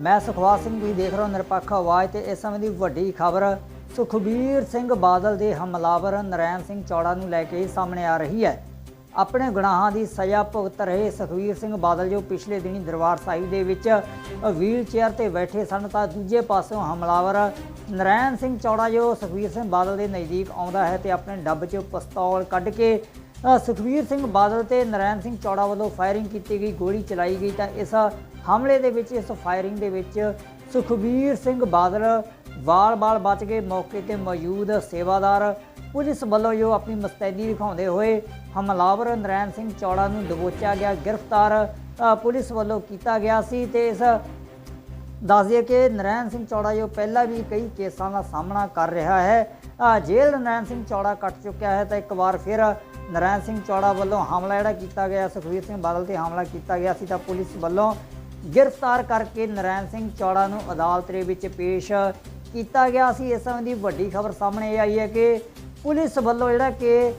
ਮੈਂ ਸੁਖਵਾਸ ਸਿੰਘ ਵੀ ਦੇਖ ਰਹੇ ਹੋ, ਨਿਰਪੱਖ ਆਵਾਜ਼ ਤੇ ਇਸ ਸਮੇਂ ਦੀ ਵੱਡੀ ਖਬਰ, ਸੁਖਬੀਰ ਸਿੰਘ ਬਾਦਲ ਦੇ ਹਮਲਾਵਰ ਨਰੈਣ ਸਿੰਘ ਚੌੜਾ ਨੂੰ ਲੈ ਕੇ ਸਾਹਮਣੇ ਆ ਰਹੀ ਹੈ। ਆਪਣੇ ਗੁਨਾਹਾਂ ਦੀ ਸਜ਼ਾ ਭੁਗਤ ਰਹੇ ਸੁਖਬੀਰ ਸਿੰਘ ਬਾਦਲ ਜੋ ਪਿਛਲੇ ਦਿਨੀ ਦਰਬਾਰ ਸਾਹਿਬ ਦੇ ਵਿੱਚ ਵੀਲ ਚੇਅਰ ਤੇ ਬੈਠੇ ਸਨ, ਤਾਂ ਦੂਜੇ ਪਾਸਿਓਂ ਹਮਲਾਵਰ ਨਰੈਣ ਸਿੰਘ ਚੌੜਾ ਜੋ ਸੁਖਬੀਰ ਸਿੰਘ ਬਾਦਲ ਦੇ ਨਜ਼ਦੀਕ ਆਉਂਦਾ ਹੈ ਤੇ ਆਪਣੇ ਡੱਬ 'ਚੋਂ ਪਿਸਤੌਲ ਕੱਢ ਕੇ ਅ, ਸੁਖਬੀਰ ਸਿੰਘ ਬਾਦਲ ਤੇ ਨਰੈਣ ਸਿੰਘ ਚੌੜਾ ਵੱਲੋਂ ਫਾਇਰਿੰਗ ਕੀਤੀ ਗਈ ਗੋਲੀ ਚਲਾਈ ਗਈ ਤਾਂ ਇਸ ਹਮਲੇ ਦੇ ਵਿੱਚ ਇਸ ਫਾਇਰਿੰਗ ਦੇ ਵਿੱਚ ਸੁਖਬੀਰ ਸਿੰਘ ਬਾਦਲ ਵਾਲ-ਵਾਲ ਬਚ ਕੇ ਮੌਕੇ ਤੇ ਮੌਜੂਦ ਸੇਵਾਦਾਰ ਪੁਲਿਸ ਵੱਲੋਂ ਜੋ ਆਪਣੀ ਮਸਤੈਦੀ ਦਿਖਾਉਂਦੇ ਹੋਏ ਹਮਲਾਵਰ ਨਰੈਣ ਸਿੰਘ ਚੌੜਾ ਨੂੰ ਦਬੋਚਿਆ ਗਿਆ ਗ੍ਰਿਫਤਾਰ ਪੁਲਿਸ ਵੱਲੋਂ ਕੀਤਾ ਗਿਆ ਸੀ ਤੇ ਇਸ ਦੱਸ ਦਈਏ ਕਿ ਨਰੈਣ ਸਿੰਘ ਚੌੜਾ ਜੋ ਪਹਿਲਾਂ ਵੀ ਕਈ ਕੇਸਾਂ ਦਾ ਸਾਹਮਣਾ ਕਰ ਰਿਹਾ ਹੈ ਜੇਲ੍ਹ ਨਰੈਣ ਸਿੰਘ ਚੌੜਾ ਕੱਟ ਚੁੱਕਿਆ ਹੈ ਤਾਂ ਇੱਕ ਵਾਰ ਫਿਰ ਨਰੈਣ ਸਿੰਘ ਚੌੜਾ ਵੱਲੋਂ ਹਮਲਾ ਜਿਹੜਾ ਕੀਤਾ ਗਿਆ, ਸੁਖਵੀਰ ਸਿੰਘ ਬਾਦਲ ਤੇ ਹਮਲਾ ਕੀਤਾ ਗਿਆ ਸੀ ਤਾਂ ਪੁਲਿਸ ਵੱਲੋਂ ਗ੍ਰਿਫਤਾਰ ਕਰਕੇ ਨਰੈਣ ਸਿੰਘ ਚੌੜਾ ਨੂੰ ਅਦਾਲਤ ਦੇ ਵਿੱਚ ਪੇਸ਼ ਕੀਤਾ ਗਿਆ ਸੀ। ਇਸ ਸੰਬੰਧੀ ਵੱਡੀ ਖਬਰ ਸਾਹਮਣੇ ਇਹ ਆਈ ਹੈ ਕਿ ਪੁਲਿਸ ਵੱਲੋਂ ਜਿਹੜਾ ਕਿ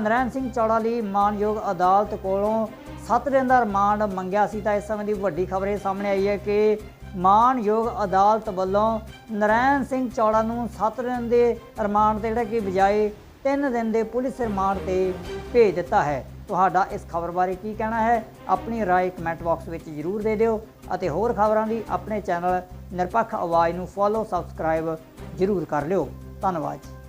ਨਰੈਣ ਸਿੰਘ ਚੌੜਾ ਲਈ ਮਾਨਯੋਗ ਅਦਾਲਤ ਕੋਲੋਂ 7 ਦਿਨ ਦਾ ਰਿਮਾਂਡ ਮੰਗਿਆ ਸੀ ਤਾਂ ਇਸ ਸੰਬੰਧੀ ਵੱਡੀ ਖਬਰ ਇਹ ਸਾਹਮਣੇ ਆਈ ਹੈ ਕਿ ਮਾਨਯੋਗ ਅਦਾਲਤ ਵੱਲੋਂ ਨਰੈਣ ਸਿੰਘ ਚੌੜਾ ਨੂੰ 7 ਦਿਨ ਦੇ ਰਿਮਾਂਡ ਤੇ ਜਿਹੜਾ ਕਿ ਬਜਾਏ 3 ਦਿਨ ਦੇ ਪੁਲਿਸ ਰਿਮਾਂਡ ਤੇ ਭੇਜ ਦਿੱਤਾ ਹੈ। ਤੁਹਾਡਾ ਇਸ ਖਬਰ ਬਾਰੇ ਕੀ ਕਹਿਣਾ ਹੈ? ਆਪਣੀ ਰਾਏ ਕਮੈਂਟ ਬਾਕਸ ਵਿੱਚ ਜ਼ਰੂਰ ਦੇ ਦਿਓ ਅਤੇ ਹੋਰ ਖਬਰਾਂ ਲਈ ਆਪਣੇ ਚੈਨਲ ਨਿਰਪੱਖ ਆਵਾਜ਼ ਨੂੰ ਫੋਲੋ ਸਬਸਕ੍ਰਾਈਬ ਜ਼ਰੂਰ ਕਰ ਲਿਓ। ਧੰਨਵਾਦ ਜੀ।